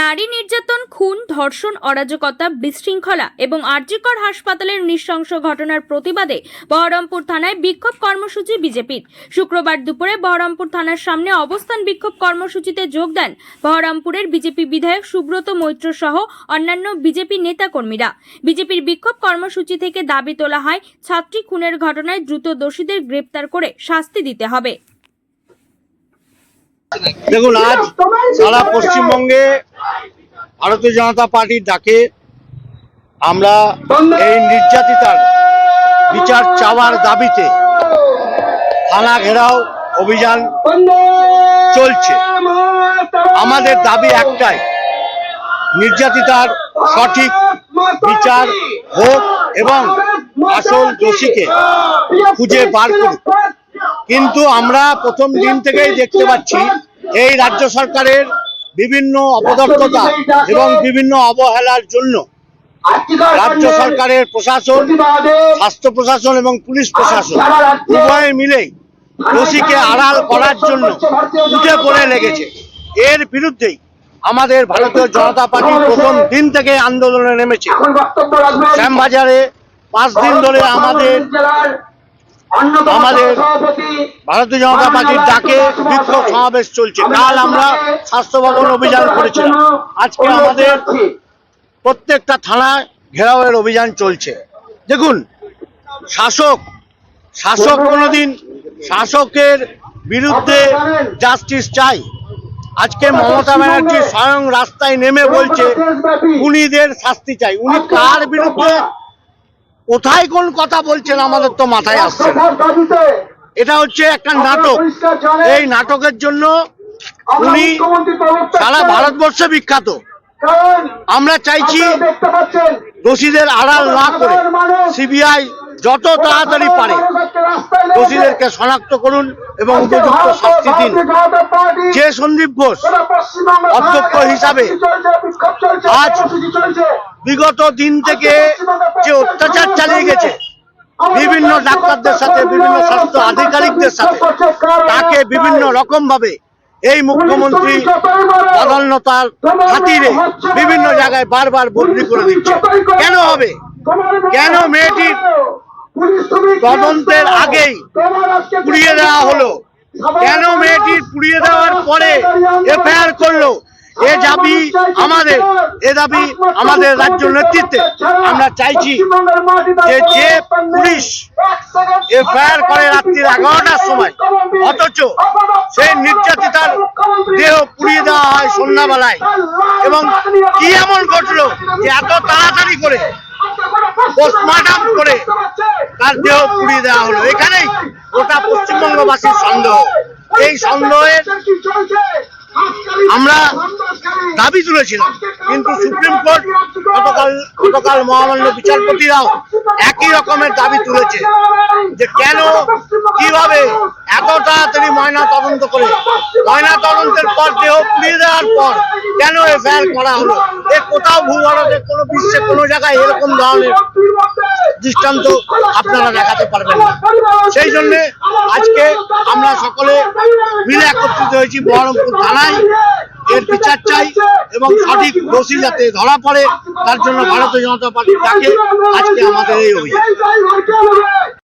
নারী নির্যাতন, খুন, ধর্ষণ, অরাজকতা, বিশৃঙ্খলা এবং আরজিকর হাসপাতালের নৃশংস ঘটনার প্রতিবাদে বহরমপুর থানায় বিক্ষোভ কর্মসূচি বিজেপির। শুক্রবার দুপুরে বহরমপুর থানার সামনে অবস্থান বিক্ষোভ কর্মসূচিতে যোগ দেন বহরমপুরের বিজেপি বিধায়ক সুব্রত মৈত্র সহ অন্যান্য বিজেপি নেতাকর্মীরা। বিজেপির বিক্ষোভ কর্মসূচি থেকে দাবি তোলা হয়, ছাত্রী খুনের ঘটনায় দ্রুত দোষীদের গ্রেপ্তার করে শাস্তি দিতে হবে। দেখুন, আজ সারা পশ্চিমবঙ্গে ভারতীয় জনতা পার্টির ডাকে আমরা এই নির্যাতিতার বিচার চাওয়ার দাবিতে থানা ঘেরাও অভিযান চলছে। আমাদের দাবি একটাই, নির্যাতিতার সঠিক বিচার হোক এবং আসল দোষীকে খুঁজে বার করুক। কিন্তু আমরা প্রথম দিন থেকেই দেখতে পাচ্ছি, এই রাজ্য সরকারের বিভিন্ন অপদর্থতা এবং বিভিন্ন অবহেলার জন্য রাজ্য সরকারের প্রশাসন, স্বাস্থ্য প্রশাসন এবং পুলিশ প্রশাসন উভয়ে মিলেই দোষীকে আড়াল করার জন্য উঠে পড়ে লেগেছে। এর বিরুদ্ধেই আমাদের ভারতীয় জনতা পার্টি প্রথম দিন থেকে আন্দোলনে নেমেছে। শ্যামবাজারে পাঁচ দিন ধরে আমাদের আমাদের ভারতীয় জনতা পার্টির ডাকে বিক্ষোভ সমাবেশ চলছে। কাল আমরা স্বাস্থ্য ভবন অভিযান করেছিলাম। আজকে আমাদের প্রত্যেকটা থানায় ঘেরাওয়ের অভিযান চলছে। দেখুন শাসক শাসক কোনোদিন শাসকের বিরুদ্ধে জাস্টিস চাই। আজকে মমতা ব্যানার্জি স্বয়ং রাস্তায় নেমে বলছে উনিদের শাস্তি চাই। উনি কার বিরুদ্ধে কোথায় কোন কথা বলছেন আমাদের তো মাথায় আসছে। এটা হচ্ছে একটা নাটক। এই নাটকের জন্য উনি সারা ভারতবর্ষে বিখ্যাত। আমরা চাইছি দোষীদের আড়াল না করে সিবিআই যত তাড়াতাড়ি পারে দোষীদেরকে শনাক্ত করুন এবং উপযুক্ত শাস্তি দিন। যে সন্দীপ ঘোষ অধ্যক্ষ হিসাবে আজ বিগত দিন থেকে যে অত্যাচার চালিয়ে গেছে। বিভিন্ন ডাক্তারদের সাথে, বিভিন্ন স্বাস্থ্য আধিকারিকদের সাথে তাকে বিভিন্ন রকম ভাবে এই মুখ্যমন্ত্রী প্রাধান্যতার খাতিরে বিভিন্ন জায়গায় বারবার বদলি করে দিচ্ছে। কেন হবে? কেন মেয়েটির তদন্তের আগেই পুড়িয়ে দেওয়া হলো? কেন মেয়েটির পুড়িয়ে দেওয়ার পরে এফআইআর করল? এ দাবি আমাদের, এ দাবি আমাদের রাজ্য নেতৃত্বে। আমরা চাইছি যে যে পুলিশ এফআইআর করে রাত্রির এগারোটার সময়, অথচ সেই নির্যাতিতার দেহ পুড়িয়ে দেওয়া হয় সন্ধ্যাবেলায়। এবং কি এমন ঘটলো যে এত তাড়াতাড়ি করে পোস্টমর্টম করে তার দেহ পুড়িয়ে দেওয়া হলো? এখানেই গোটা পশ্চিমবঙ্গবাসীর সন্দেহ। এই সন্দেহের আমরা দাবি তুলেছিলাম। কিন্তু সুপ্রিম কোর্ট গতকাল গতকাল মহামান্য বিচারপতিরাও একই রকমের দাবি তুলেছে যে কেন, কীভাবে এত তাড়াতাড়ি ময়না তদন্ত করে ময়না তদন্তের পর দেহ পুড়িয়ে দেওয়ার পর কেন এফআইআর করা হলো? এ কোথাও ভূভারতে কোনো বিশ্বে কোনো জায়গায় এরকম ধরনের দৃষ্টান্ত আপনারা দেখাতে পারবেন না। সেই জন্যে আজকে আমরা সকলে মিলে একত্রিত হয়েছি বহরমপুর থানায়। এর বিচার চাই এবং সঠিক দোষী যাতে ধরা পড়ে, তার জন্য ভারতীয় জনতা পার্টি ডাকে আজকে আমাদের এই অভিযান।